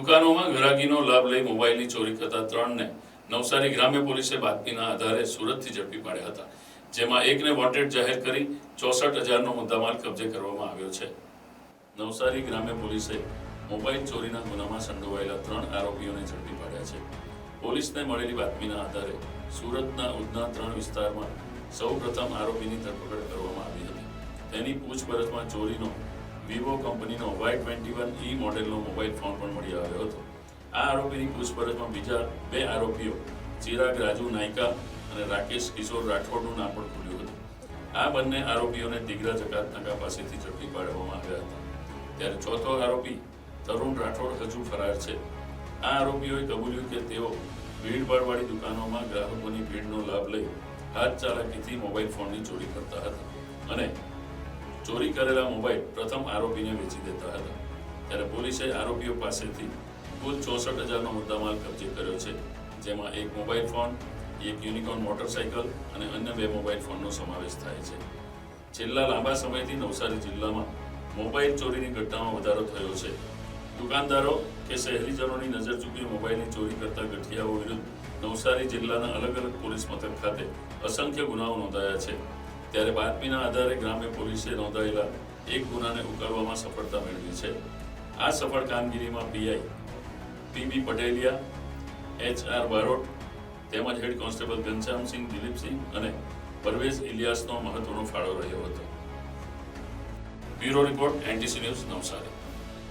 દુકાનોમાં ગ્રાહકીનો લાભ લઈ મોબાઈલની ચોરી કરતા ત્રણને નવસારી ગ્રામ્ય પોલીસે બાતમીના આધારે સુરતથી ઝડપી પાડ્યા હતા, જેમાં એકને વોન્ટેડ જાહેર કરી ચોસઠ હજારનો મુદ્દામાલ કબજે કરવામાં આવ્યો છે. નવસારી ગ્રામ્ય પોલીસે મોબાઈલ ચોરીના ગુનામાં સંડોવાયેલા ત્રણ આરોપીઓને ઝડપી પાડ્યા છે. પોલીસને મળેલી બાતમીના આધારે સુરતના ઉધના ત્રણ વિસ્તારમાં સૌપ્રથમ આરોપીની ધરપકડ કરવામાં આવી હતી. તેની પૂછપરછમાં ચોરીનો વિવો કંપનીનો વાય ટ્વેન્ટી વન ઈ મોડેલનો મોબાઈલ ફોન પણ મળી આવ્યો હતો. આ આરોપીની પૂછપરછમાં બીજા બે આરોપીઓ ચિરાગ રાજુ નાયકા અને રાકેશ કિશોર રાઠોડનું નામ પણ ખુલ્યું હતું. આ બંને આરોપીઓને દિગરા જકાતનાકા પાસેથી ઝડપી પાડવામાં આવ્યા હતા. ત્યારે ચોથો આરોપી તરુણ રાઠોડ હજુ ફરાર છે. આ આરોપીઓએ કબૂલ્યું કે તેઓ ભીડભાડવાળી દુકાનોમાં ગ્રાહકોની ભીડનો લાભ લઈ હાથ ચાલાકીથી મોબાઈલ ફોનની ચોરી કરતા હતા અને ચોરી કરેલા મોબાઈલ પ્રથમ આરોપીને વેચી દેતા હતા. ત્યારે પોલીસે આરોપીઓ પાસેથી કુલ ચોસઠ હજારનો મુદ્દામાલ કબજે કર્યો છે, જેમાં એક મોબાઈલ ફોન, એક યુનિકોર્ન મોટરસાઇકલ અને અન્ય બે મોબાઈલ ફોનનો સમાવેશ થાય છે. છેલ્લા લાંબા સમયથી નવસારી જિલ્લામાં મોબાઈલ ચોરીની ઘટનામાં વધારો થયો છે. દુકાનદારો કે શહેરીજનોની નજર ચૂકી મોબાઈલની ચોરી કરતા ગઠિયાઓ વિરુદ્ધ નવસારી જિલ્લાના અલગ અલગ પોલીસ મથક ખાતે અસંખ્ય ગુનાઓ નોંધાયા છે. ત્યારે બાતમીના આધારે ગ્રામ્ય પોલીસે નોંધાયેલા એક ગુનાને ઉકેલવામાં સફળતા મેળવી છે. આ સફળ કામગીરીમાં PI PB Pateliya, H R Barot તેમજ હેડ કોન્સ્ટેબલ ઘનશ્યામસિંહ, દિલીપસિંહ અને પરવેઝ ઇલિયાસનો મહત્વનો ફાળો રહ્યો હતો. Bureau report, NTC news Navsari.